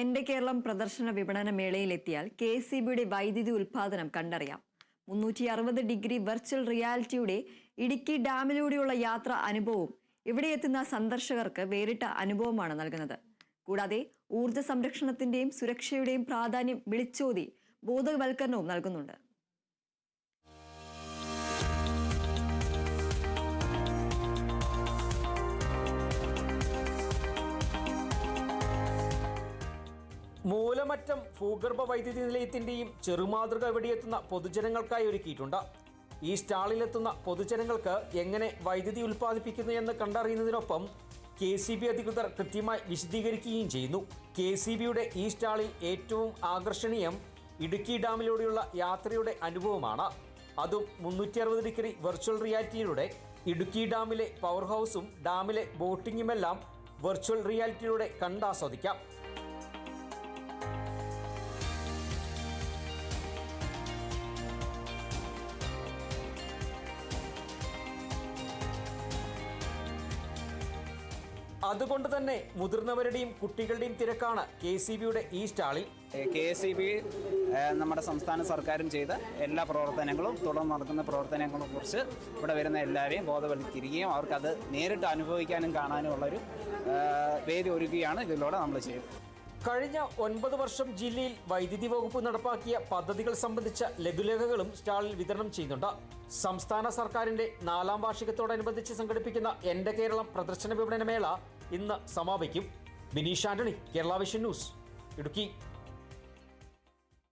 എന്റെ കേരളം പ്രദർശന വിപണന മേളയിലെത്തിയാൽ കെ സി ബിയുടെ വൈദ്യുതി ഉൽപാദനം കണ്ടറിയാം. മുന്നൂറ്റി അറുപത് ഡിഗ്രി വെർച്വൽ റിയാലിറ്റിയുടെ ഇടുക്കി ഡാമിലൂടെയുള്ള യാത്ര അനുഭവവും ഇവിടെ എത്തുന്ന സന്ദർശകർക്ക് വേറിട്ട അനുഭവമാണ് നൽകുന്നത്. കൂടാതെ ഊർജ സംരക്ഷണത്തിന്റെയും സുരക്ഷയുടെയും പ്രാധാന്യം വിളിച്ചോതി ബോധവൽക്കരണവും നൽകുന്നുണ്ട്. മൂലമറ്റം ഭൂഗർഭ വൈദ്യുതി നിലയത്തിന്റെയും ചെറുമാതൃക എവിടെയെത്തുന്ന പൊതുജനങ്ങൾക്കായി ഒരുക്കിയിട്ടുണ്ട്. ഈ സ്റ്റാളിലെത്തുന്ന പൊതുജനങ്ങൾക്ക് എങ്ങനെ വൈദ്യുതി ഉൽപ്പാദിപ്പിക്കുന്നു എന്ന് കണ്ടറിയുന്നതിനൊപ്പം കെ സി ബി അധികൃതർ കൃത്യമായി വിശദീകരിക്കുകയും ചെയ്യുന്നു. കെ സി ബിയുടെ ഈ സ്റ്റാളിൽ ഏറ്റവും ആകർഷണീയം ഇടുക്കി ഡാമിലൂടെയുള്ള യാത്രയുടെ അനുഭവമാണ്. അതും മുന്നൂറ്റി അറുപത് ഡിഗ്രി വെർച്വൽ റിയാലിറ്റിയിലൂടെ ഇടുക്കി ഡാമിലെ പവർ ഹൗസും ഡാമിലെ ബോട്ടിങ്ങുമെല്ലാം വെർച്വൽ റിയാലിറ്റിയിലൂടെ കണ്ടാസ്വദിക്കാം അതുകൊണ്ട് തന്നെ മുതിർന്നവരുടെയും കുട്ടികളുടെയും തിരക്കാണ് കെ സി ബിയുടെ ഈ സ്റ്റാളിൽ. കെ എസ് സി ബി നമ്മുടെ സംസ്ഥാന സർക്കാരും ചെയ്ത എല്ലാ പ്രവർത്തനങ്ങളും തുടർന്ന് നടക്കുന്ന പ്രവർത്തനങ്ങളെ കുറിച്ച് ഇവിടെ വരുന്ന എല്ലാവരെയും ബോധവൽക്കരിക്കുകയും അവർക്കത് നേരിട്ട് അനുഭവിക്കാനും കാണാനും ഉള്ളൊരു വേദി ഒരുക്കുകയാണ് ഇതിലൂടെ നമ്മൾ ചെയ്യുന്നത്. കഴിഞ്ഞ ഒൻപത് വർഷം ജില്ലയിൽ വൈദ്യുതി വകുപ്പ് നടപ്പാക്കിയ പദ്ധതികൾ സംബന്ധിച്ച ലഘുലേഖകളും സ്റ്റാളിൽ വിതരണം ചെയ്യുന്നുണ്ട്. സംസ്ഥാന സർക്കാരിന്റെ നാലാം വാർഷികത്തോടനുബന്ധിച്ച് സംഘടിപ്പിക്കുന്ന എന്റെ കേരളം പ്രദർശന വിപണന മേള ഇന്ന് സമാപിക്കും. Bineesh Antony Kerala vision news Idukki.